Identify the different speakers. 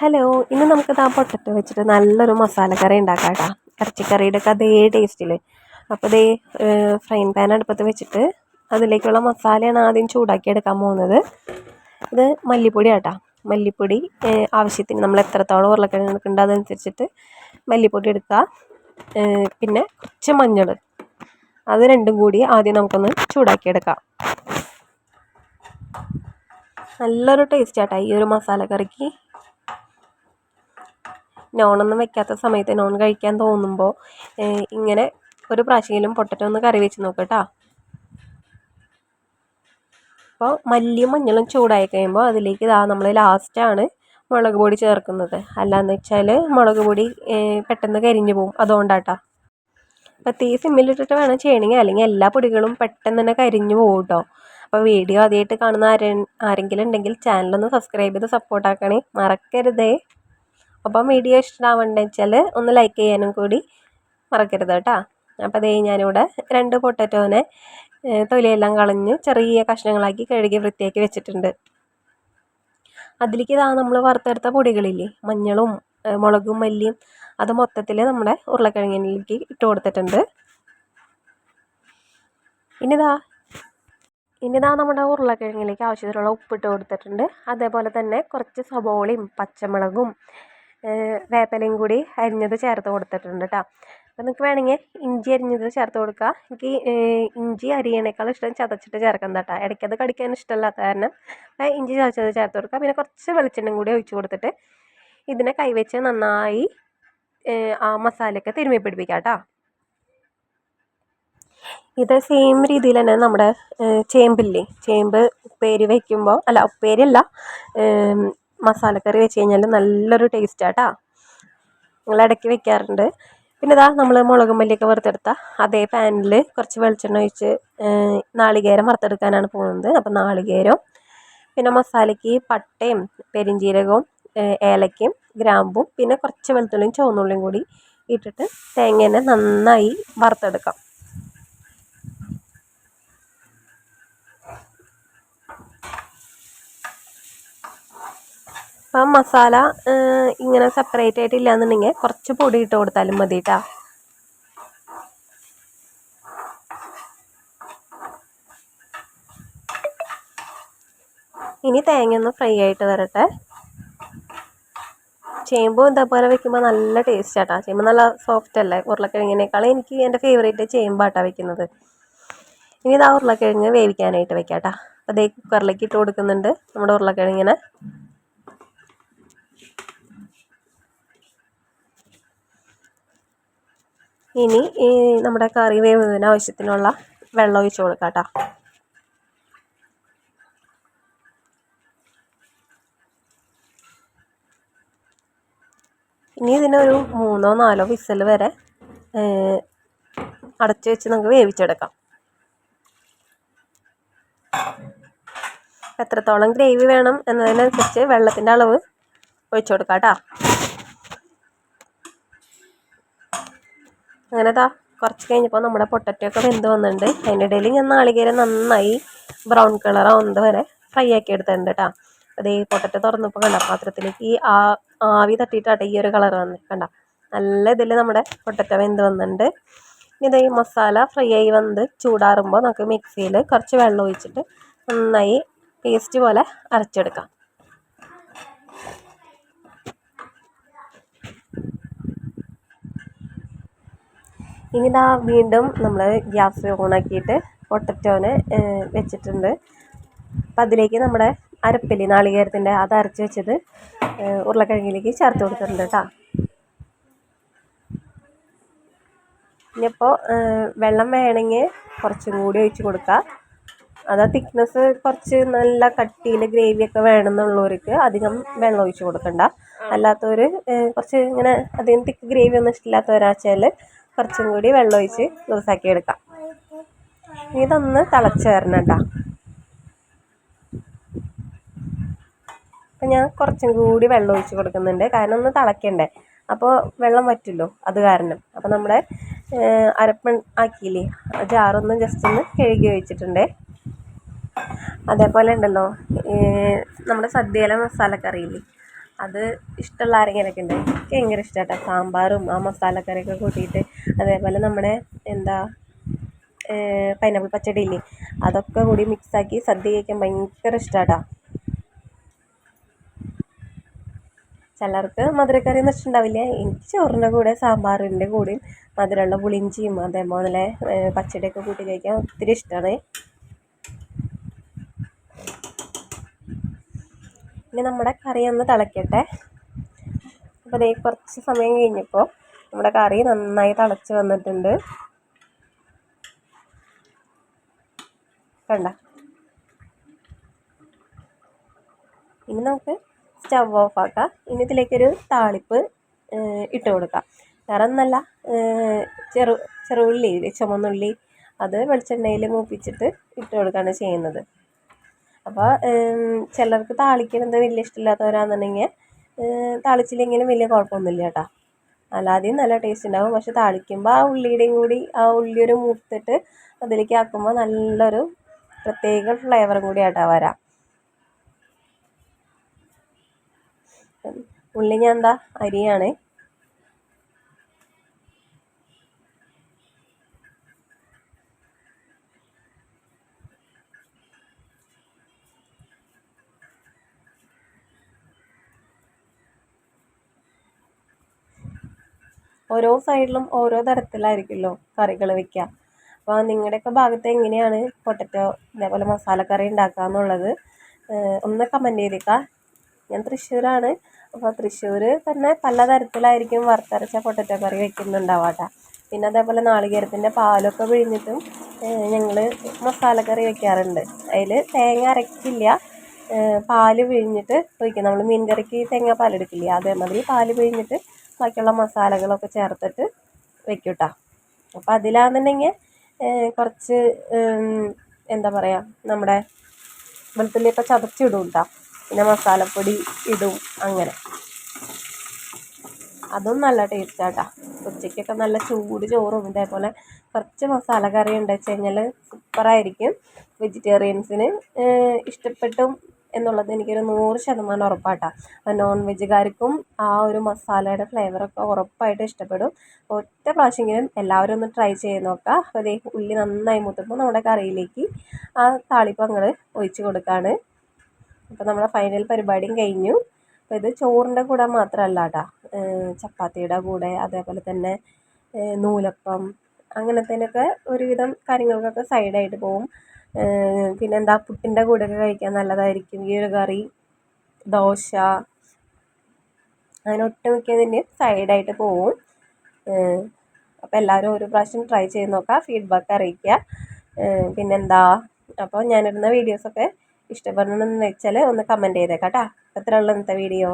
Speaker 1: Hello ഇന്ന് നമുക്ക് ആ പൊട്ടറ്റോ വെച്ചിട്ട് നല്ലൊരു മസാല കറി ഉണ്ടാക്കാം കേട്ടോ ഇറച്ചിക്കറിയുടെ ഒക്കെ അതേ ടേസ്റ്റിൽ അപ്പോൾ ഇതേ ഫ്രൈൻ പാൻ അടുപ്പത്ത് വെച്ചിട്ട് അതിലേക്കുള്ള മസാലയാണ് ആദ്യം ചൂടാക്കി എടുക്കാൻ പോകുന്നത്. ഇത് മല്ലിപ്പൊടി ആട്ടാ മല്ലിപ്പൊടി ആവശ്യത്തിന് നമ്മൾ എത്രത്തോളം ഉരുളക്കിഴങ്ങ് എടുക്കേണ്ട അതനുസരിച്ചിട്ട് മല്ലിപ്പൊടി എടുക്കുക. പിന്നെ കുറച്ച് മഞ്ഞൾ അത് രണ്ടും കൂടി ആദ്യം നമുക്കൊന്ന് ചൂടാക്കി എടുക്കാം നല്ലൊരു ടേസ്റ്റ് ആട്ടാ ഈ ഒരു മസാല കറിക്ക്. നോണൊന്നും വെക്കാത്ത സമയത്ത് നോൺ കഴിക്കാൻ തോന്നുമ്പോൾ ഇങ്ങനെ ഒരു പ്രാവശ്യമെങ്കിലും പൊട്ടറ്റോ ഒന്ന് കറി വെച്ച് നോക്ക് കേട്ടോ അപ്പോൾ മല്ലിയും മഞ്ഞളും ചൂടായി കഴിയുമ്പോൾ അതിലേക്ക് ഇതാ നമ്മൾ ലാസ്റ്റാണ് മുളക് പൊടി ചേർക്കുന്നത്. അല്ലാന്ന് വെച്ചാൽ മുളക് പൊടി പെട്ടെന്ന് കരിഞ്ഞു പോകും അതുകൊണ്ടാട്ടാ അപ്പോൾ തീ സിമ്മിലിട്ടിട്ട് വേണം ചെയ്യണമെങ്കിൽ അല്ലെങ്കിൽ എല്ലാ പൊടികളും പെട്ടെന്ന് തന്നെ കരിഞ്ഞു പോകും കേട്ടോ അപ്പോൾ വീഡിയോ ആദ്യമായിട്ട് കാണുന്ന ആരെ ആരെങ്കിലും ഉണ്ടെങ്കിൽ ചാനലൊന്ന് സബ്സ്ക്രൈബ് ചെയ്ത് സപ്പോർട്ടാക്കണേ മറക്കരുതേ. അപ്പം വീഡിയോ ഇഷ്ടമാവണ്ടെന്ന് വെച്ചാൽ ഒന്ന് ലൈക്ക് ചെയ്യാനും കൂടി മറക്കരുത് കേട്ടോ. അപ്പോൾ അതേ ഞാനിവിടെ രണ്ട് പൊട്ടറ്റോനെ തൊലിയെല്ലാം കളഞ്ഞ് ചെറിയ കഷ്ണങ്ങളാക്കി കഴുകി വൃത്തിയാക്കി വെച്ചിട്ടുണ്ട്. അതിലേക്ക് ഇതാ നമ്മൾ വറുത്തെടുത്ത പൊടികളില്ലേ മഞ്ഞളും മുളകും മല്ലിയും അത് മൊത്തത്തിൽ നമ്മുടെ ഉരുളക്കിഴങ്ങിലേക്ക് ഇട്ട് കൊടുത്തിട്ടുണ്ട്. ഇനിതാ ഇനിതാ നമ്മുടെ ഉരുളക്കിഴങ്ങിലേക്ക് ആവശ്യത്തിനുള്ള ഉപ്പിട്ട് കൊടുത്തിട്ടുണ്ട്. അതേപോലെ തന്നെ കുറച്ച് സബോളയും പച്ചമുളകും വേപ്പിലയും കൂടി അരിഞ്ഞത് ചേർത്ത് കൊടുത്തിട്ടുണ്ട് കേട്ടോ അപ്പോൾ നിങ്ങൾക്ക് വേണമെങ്കിൽ ഇഞ്ചി അരിഞ്ഞത് ചേർത്ത് കൊടുക്കുക എനിക്ക് ഇഞ്ചി അരിയണേക്കാൾ ഇഷ്ടം ചതച്ചിട്ട് ചേർക്കുന്നത് കേട്ടോ ഇടയ്ക്കത് കടിക്കാൻ ഇഷ്ടമല്ലാത്ത കാരണം ഇഞ്ചി ചതച്ചത് ചേർത്ത് കൊടുക്കുക പിന്നെ കുറച്ച് വെളിച്ചെണ്ണയും കൂടി ഒഴിച്ച് കൊടുത്തിട്ട് ഇതിനെ കൈവച്ച് നന്നായി ആ മസാലയൊക്കെ തിരുമ്മി പിടിപ്പിക്കുക കേട്ടോ ഇത് സെയിം രീതിയിൽ തന്നെ നമ്മുടെ ചേമ്പില്ലേ? ചേമ്പ് ഉപ്പേരി വയ്ക്കുമ്പോൾ അല്ല ഉപ്പേരി അല്ല മസാലക്കറി വെച്ച് കഴിഞ്ഞാൽ നല്ലൊരു ടേസ്റ്റാട്ടോ ഞങ്ങൾ ഇടയ്ക്ക് വെക്കാറുണ്ട്. പിന്നെ ഇതാ നമ്മൾ മുളകും മല്ലിയൊക്കെ വറുത്തെടുത്ത അതേ പാനിൽ കുറച്ച് വെളിച്ചെണ്ണ ഒഴിച്ച് നാളികേരം വറുത്തെടുക്കാനാണ് പോകുന്നത്. അപ്പം നാളികേരം പിന്നെ മസാലയ്ക്ക് പട്ടയും പെരിഞ്ജീരകവും ഏലക്കയും ഗ്രാമ്പും പിന്നെ കുറച്ച് വെളുത്തുള്ളിയും ചുവന്നുള്ളിയും കൂടി ഇട്ടിട്ട് തേങ്ങേനെ നന്നായി വറുത്തെടുക്കാം. അപ്പം മസാല ഇങ്ങനെ സെപ്പറേറ്റ് ആയിട്ട് ഇല്ലാന്നുണ്ടെങ്കിൽ കുറച്ച് പൊടി ഇട്ട് കൊടുത്താലും മതി കേട്ടോ ഇനി തേങ്ങ ഒന്ന് ഫ്രൈ ആയിട്ട് വരട്ടെ. ചേമ്പും ഇതേപോലെ വെക്കുമ്പോൾ നല്ല ടേസ്റ്റ് ആട്ടാ. ചേമ്പ് നല്ല സോഫ്റ്റ് അല്ലേ? ഉരുളക്കിഴങ്ങിനേക്കാളും എനിക്ക് എന്റെ ഫേവറേറ്റ് ചേമ്പാട്ടാ വെക്കുന്നത്. ഇനി ഇതാ ഉരുളക്കിഴങ്ങ് വേവിക്കാനായിട്ട് വെക്കാം കേട്ടോ അതേ കുക്കറിലേക്ക് ഇട്ട് കൊടുക്കുന്നുണ്ട് നമ്മുടെ ഉരുളക്കിഴങ്ങിനെ. ഇനി ഈ നമ്മുടെ കറി വേവുന്നതിന് ആവശ്യത്തിനുള്ള വെള്ളം ഒഴിച്ച് കൊടുക്കാം കേട്ടോ. ഇനി ഇതിനൊരു മൂന്നോ നാലോ വിസൽ വരെ അടച്ചു വെച്ച് നമുക്ക് വേവിച്ചെടുക്കാം. എത്രത്തോളം ഗ്രേവി വേണം എന്നതിനനുസരിച്ച് വെള്ളത്തിന്റെ അളവ് ഒഴിച്ചു കൊടുക്കാം കേട്ടോ. അങ്ങനെ ദാ കുറച്ച് കഴിഞ്ഞപ്പോൾ നമ്മുടെ പൊട്ടറ്റോ ഒക്കെ വെന്ത് വന്നിട്ടുണ്ട്. അതിന്റെ ഇടയിൽ ഞാൻ നാളികേരം നന്നായി ബ്രൗൺ കളർ ആവുന്നത് വരെ ഫ്രൈ ആക്കി എടുത്തിട്ടുണ്ട് കേട്ടോ അതേ പൊട്ടറ്റോ തുറന്നപ്പോൾ കണ്ട പാത്രത്തിലേക്ക് ഈ ആ ആവി തട്ടിയിട്ടാട്ടെ ഈ ഒരു കളർ വന്ന്. കണ്ട നല്ല ഇതിൽ നമ്മുടെ പൊട്ടറ്റോ വെന്ത് വന്നിട്ടുണ്ട്. ഇനി ഈ മസാല ഫ്രൈ ആയി വന്ന് ചൂടാറുമ്പോൾ നമുക്ക് മിക്സിയിൽ കുറച്ച് വെള്ളം ഒഴിച്ചിട്ട് നന്നായി പേസ്റ്റ് പോലെ അരച്ചെടുക്കാം. ഇനി ഇതാ വീണ്ടും നമ്മൾ ഗ്യാസ് ഓണാക്കിയിട്ട് പൊട്ടറ്റോനെ വെച്ചിട്ടുണ്ട്. അപ്പം അതിലേക്ക് നമ്മുടെ അരപ്പില്ലേ നാളികേരത്തിന്റെ അത് അരച്ച് വെച്ചത് ഉരുളക്കിഴങ്ങിലേക്ക് ചേർത്ത് കൊടുത്തിട്ടുണ്ട് കേട്ടോ. ഇനിയിപ്പോൾ വെള്ളം വേണമെങ്കിൽ കുറച്ചും കൂടി ഒഴിച്ച് കൊടുക്കുക. അതാ തിക്നെസ് കുറച്ച് നല്ല കട്ടിയിൽ ഗ്രേവിയൊക്കെ വേണമെന്നുള്ളവർക്ക് അധികം വെള്ളം ഒഴിച്ച് കൊടുക്കണ്ട. അല്ലാത്തവർ കുറച്ച് ഇങ്ങനെ അധികം തിക്ക് ഗ്രേവി ഒന്നും ഇഷ്ടമില്ലാത്തവരാച്ചാൽ കുറച്ചും കൂടി വെള്ളം ഒഴിച്ച് ലൂസാക്കി എടുക്കാം. ഇതൊന്ന് തിളച്ച് വരണം കേട്ടോ. അപ്പം ഞാൻ കുറച്ചും കൂടി വെള്ളം ഒഴിച്ച് കൊടുക്കുന്നുണ്ട്. കാരണം ഒന്ന് തിളയ്ക്കണ്ടേ അപ്പോൾ വെള്ളം വറ്റുമല്ലോ അത് കാരണം. അപ്പോൾ നമ്മുടെ അരപ്പൺ ആക്കിയില്ലേ? ജാറൊന്ന് ജസ്റ്റ് ഒന്ന് കഴുകി വെച്ചിട്ടുണ്ട് അതേപോലെ ഉണ്ടല്ലോ നമ്മുടെ സദ്യയിലെ മസാലക്കറിയില്ലേ? അത് ഇഷ്ടമുള്ള ആരെങ്കിലുമൊക്കെ ഉണ്ടെങ്കിൽ എനിക്ക് ഭയങ്കര ഇഷ്ടമാട്ടോ. സാമ്പാറും ആ മസാലക്കറിയൊക്കെ കൂട്ടിയിട്ട് അതേപോലെ നമ്മുടെ എന്താ പൈനാപ്പിൾ പച്ചടി ഇല്ലേ അതൊക്കെ കൂടി മിക്സാക്കി സദ്യ കഴിക്കാൻ ഭയങ്കര ഇഷ്ടമാണ് ചിലർക്ക് മധുരക്കറി എന്ന് വെച്ചിട്ടുണ്ടാവില്ല എനിക്ക് ചോറിന്റെ കൂടെ സാമ്പാറിന്റെ കൂടെയും മധുരമുള്ള പുളിഞ്ചിയും അതേപോലെ പച്ചടിയൊക്കെ കൂട്ടി കഴിക്കാൻ ഒത്തിരി ഇഷ്ടമാണ്. ഇനി നമ്മുടെ കറി ഒന്ന് തിളയ്ക്കട്ടെ അപ്പോൾ അതേ കുറച്ച് സമയം കഴിഞ്ഞപ്പോൾ നമ്മുടെ കറി നന്നായി തിളച്ച് വന്നിട്ടുണ്ട്. കണ്ട? ഇനി നമുക്ക് സ്റ്റവ് ഓഫ് ആക്കാം. ഇനി ഇതിലേക്കൊരു താളിപ്പ് ഇട്ട് കൊടുക്കാം. വേറെ ഒന്നല്ല ചെറു ചെറുള്ളി ചുമന്നുള്ളി അത് വെളിച്ചെണ്ണയിൽ മൂപ്പിച്ചിട്ട് ഇട്ട് കൊടുക്കുകയാണ് ചെയ്യുന്നത്. അപ്പോൾ ചിലർക്ക് താളിക്കുന്നത് വലിയ ഇഷ്ടമില്ലാത്തവരാണെന്നുണ്ടെങ്കിൽ താളിച്ചില്ലെങ്കിലും വലിയ കുഴപ്പമൊന്നുമില്ല കേട്ടോ. അല്ലാതെയും നല്ല ടേസ്റ്റ് ഉണ്ടാവും. പക്ഷെ താളിക്കുമ്പോൾ ആ ഉള്ളിയുടെയും കൂടി ആ ഉള്ളി ഒരു മൂത്തിട്ട് അതിലേക്ക് ആക്കുമ്പോൾ നല്ലൊരു പ്രത്യേക ഫ്ലേവറും കൂടി ആട്ടാ വരാം. ഉള്ളി ഞാൻ എന്താ അരിയാണ്. ഓരോ സൈഡിലും ഓരോ തരത്തിലായിരിക്കുമല്ലോ കറികൾ വെക്കുക. അപ്പോൾ നിങ്ങളുടെയൊക്കെ ഭാഗത്ത് എങ്ങനെയാണ് പൊട്ടറ്റോ ഇതേപോലെ മസാലക്കറി ഉണ്ടാക്കുക എന്നുള്ളത് ഒന്ന് കമന്റ് ചെയ്തേക്കുക ഞാൻ തൃശ്ശൂരാണ്. അപ്പോൾ തൃശ്ശൂർ തന്നെ പല തരത്തിലായിരിക്കും വറുത്തരച്ച പൊട്ടറ്റോ കറി വെക്കുന്നുണ്ടാവുക കേട്ടോ. പിന്നെ അതേപോലെ നാളികേരത്തിന്റെ പാലൊക്കെ പിഴിഞ്ഞിട്ടും ഞങ്ങൾ മസാലക്കറി വെക്കാറുണ്ട്. അതിൽ തേങ്ങ അരക്കില്ല. പാൽ പിഴിഞ്ഞിട്ട് ഒഴിക്കും. നമ്മൾ മീൻ കറിക്ക് തേങ്ങ പാലെടുക്കില്ല അതേമാതിരി പാൽ പിഴിഞ്ഞിട്ട് ബാക്കിയുള്ള മസാലകളൊക്കെ ചേർത്തിട്ട് വെക്കും കേട്ടോ അപ്പോൾ അതിലാണെന്നുണ്ടെങ്കിൽ കുറച്ച് എന്താ പറയുക നമ്മുടെ വെളുത്തുള്ളിയൊക്കെ ചതച്ചിടും കേട്ടോ പിന്നെ മസാലപ്പൊടി ഇടും അങ്ങനെ. അതും നല്ല ടേസ്റ്റാട്ടോ. ഉച്ചയ്ക്കൊക്കെ നല്ല ചൂട് ചോറും ഇതേപോലെ കുറച്ച് മസാല കറി ഉണ്ട് വെച്ച് കഴിഞ്ഞാൽ സൂപ്പറായിരിക്കും. വെജിറ്റേറിയൻസിന് ഇഷ്ടപ്പെട്ടും എന്നുള്ളത് എനിക്കൊരു നൂറ് ശതമാനം ഉറപ്പാട്ടോ. നോൺ വെജുകാർക്കും ആ ഒരു മസാലയുടെ ഫ്ലേവറൊക്കെ ഉറപ്പായിട്ട് ഇഷ്ടപ്പെടും. ഒറ്റ പ്രാവശ്യമെങ്കിലും എല്ലാവരും ഒന്ന് ട്രൈ ചെയ്ത് നോക്കുക അപ്പോൾ അതേ ഉള്ളി നന്നായി മുത്തുമ്പോൾ നമ്മുടെ കറിയിലേക്ക് ആ താളിപ്പ് ഒഴിച്ച് കൊടുക്കുകയാണ് അപ്പോൾ നമ്മുടെ ഫൈനൽ പരിപാടിയും കഴിഞ്ഞു. അപ്പോൾ ഇത് ചോറിന്റെ കൂടെ മാത്രമല്ല കേട്ടോ ചപ്പാത്തിയുടെ കൂടെ അതേപോലെ തന്നെ നൂലപ്പം അങ്ങനത്തേനൊക്കെ ഒരുവിധം കാര്യങ്ങൾക്കൊക്കെ സൈഡായിട്ട് പോവും. പിന്നെന്താ പുട്ടിന്റെ കൂടെയൊക്കെ കഴിക്കാൻ നല്ലതായിരിക്കും. ഈ ഒരു കറി ദോശ അങ്ങനെ ഒട്ടുമിക്കതിന്റെയും സൈഡായിട്ട് പോവും. അപ്പോൾ എല്ലാവരും ഒരു പ്രാവശ്യം ട്രൈ ചെയ്ത് നോക്കുക ഫീഡ്ബാക്ക് അറിയിക്കുക. പിന്നെന്താ അപ്പോൾ ഞാനിടുന്ന വീഡിയോസൊക്കെ ഇഷ്ടപ്പെടണമെന്ന് വെച്ചാൽ ഒന്ന് കമന്റ് ചെയ്തേക്കാം കേട്ടോ അത്രേ ഉള്ളൂ ഇന്നത്തെ വീഡിയോ